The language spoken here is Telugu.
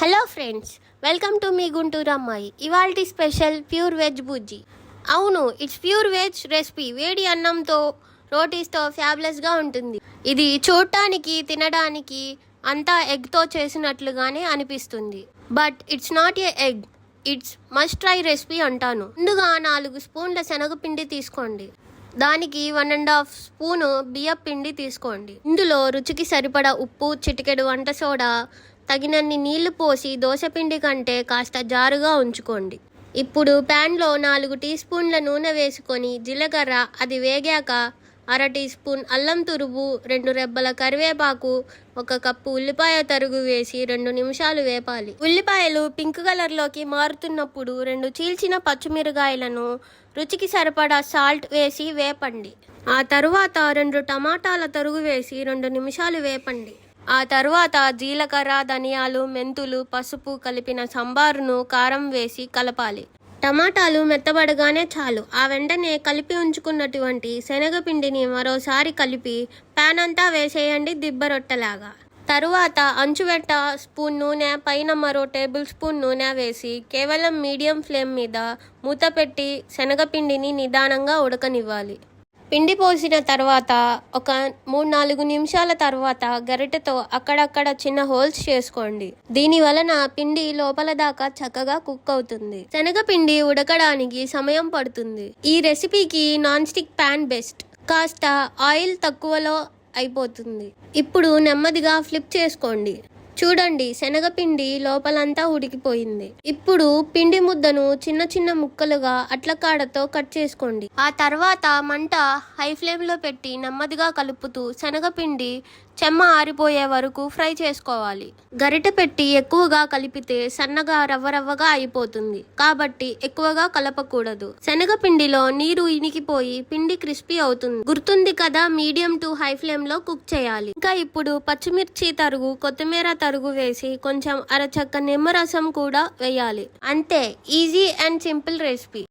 హలో ఫ్రెండ్స్ వెల్కమ్ టు మీ గుంటూరు అమ్మాయి. ఇవాల్టి స్పెషల్ ప్యూర్ వెజ్ బుజ్జి. అవును ఇట్స్ ప్యూర్ వెజ్ రెసిపీ. వేడి అన్నంతో రోటీస్తో ఫ్యాబ్లెస్గా ఉంటుంది. ఇది చూడటానికి తినడానికి అంతా ఎగ్తో చేసినట్లుగానే అనిపిస్తుంది. But it's not a egg it's must try recipe అంటాను. ముందుగా నాలుగు స్పూన్ల శనగపిండి తీసుకోండి. దానికి వన్ అండ్ హాఫ్ స్పూను బియ్య పిండి తీసుకోండి. ఇందులో రుచికి సరిపడా ఉప్పు చిటికెడు వంట సోడా తగినన్ని నీళ్ళు పోసి దోశపిండి కంటే కాస్త జారుగా ఉంచుకోండి. ఇప్పుడు ప్యాన్లో నాలుగు టీ స్పూన్ల నూనె వేసుకొని జీలకర్ర అది వేగాక అర టీ స్పూన్ అల్లం తురుగు రెండు రెబ్బల కరివేపాకు ఒక కప్పు ఉల్లిపాయ తరుగు వేసి రెండు నిమిషాలు వేపాలి. ఉల్లిపాయలు పింక్ కలర్లోకి మారుతున్నప్పుడు రెండు చీల్చిన పచ్చిమిరకాయలను రుచికి సరిపడా సాల్ట్ వేసి వేపండి. ఆ తరువాత రెండు టమాటాల తరుగు వేసి రెండు నిమిషాలు వేపండి. ఆ తరువాత జీలకర్ర ధనియాలు మెంతులు పసుపు కలిపిన సంబారును కారం వేసి కలపాలి. టమాటాలు మెత్తబడగానే చాలు. ఆ వెంటనే కలిపి ఉంచుకున్నటువంటి శనగపిండిని మరోసారి కలిపి ప్యాన్ అంతా వేసేయండి దిబ్బరొట్టలాగా. తరువాత అంచువెట్ట స్పూన్ నూనె పైన మరో టేబుల్ స్పూన్ నూనె వేసి కేవలం మీడియం ఫ్లేమ్ మీద మూత పెట్టి శనగపిండిని నిదానంగా ఉడకనివ్వాలి. పిండి పోసిన తర్వాత ఒక మూడు నాలుగు నిమిషాల తర్వాత గరిటెతో అక్కడక్కడ చిన్న హోల్స్ చేసుకోండి. దీని వలన పిండి లోపల దాకా చక్కగా కుక్ అవుతుంది. శనగపిండి ఉడకడానికి సమయం పడుతుంది. ఈ రెసిపీకి నాన్ స్టిక్ ప్యాన్ బెస్ట్. కాస్త ఆయిల్ తక్కువలో అయిపోతుంది. ఇప్పుడు నెమ్మదిగా ఫ్లిప్ చేసుకోండి. చూడండి శనగపిండి లోపలంతా ఉడికిపోయింది. ఇప్పుడు పిండి ముద్దను చిన్న చిన్న ముక్కలుగా అట్లకాడతో కట్ చేసుకోండి. ఆ తర్వాత మంట హై ఫ్లేమ్లో పెట్టి నెమ్మదిగా కలుపుతూ శనగపిండి చెమ్మ ఆరిపోయే వరకు ఫ్రై చేసుకోవాలి. గరిట పెట్టి ఎక్కువగా కలిపితే సన్నగా రవ్వ రవ్వగా అయిపోతుంది. కాబట్టి ఎక్కువగా కలపకూడదు. శనగపిండిలో నీరు ఇనికిపోయి పిండి క్రిస్పీ అవుతుంది. గుర్తుంది కదా మీడియం టు హై ఫ్లేమ్లో కుక్ చేయాలి. ఇంకా ఇప్పుడు పచ్చిమిర్చి తరుగు కొత్తిమీర తరుగు వేసి కొంచెం అరచక్క నిమ్మరసం కూడా వేయాలి. అంతే ఈజీ అండ్ సింపుల్ రెసిపీ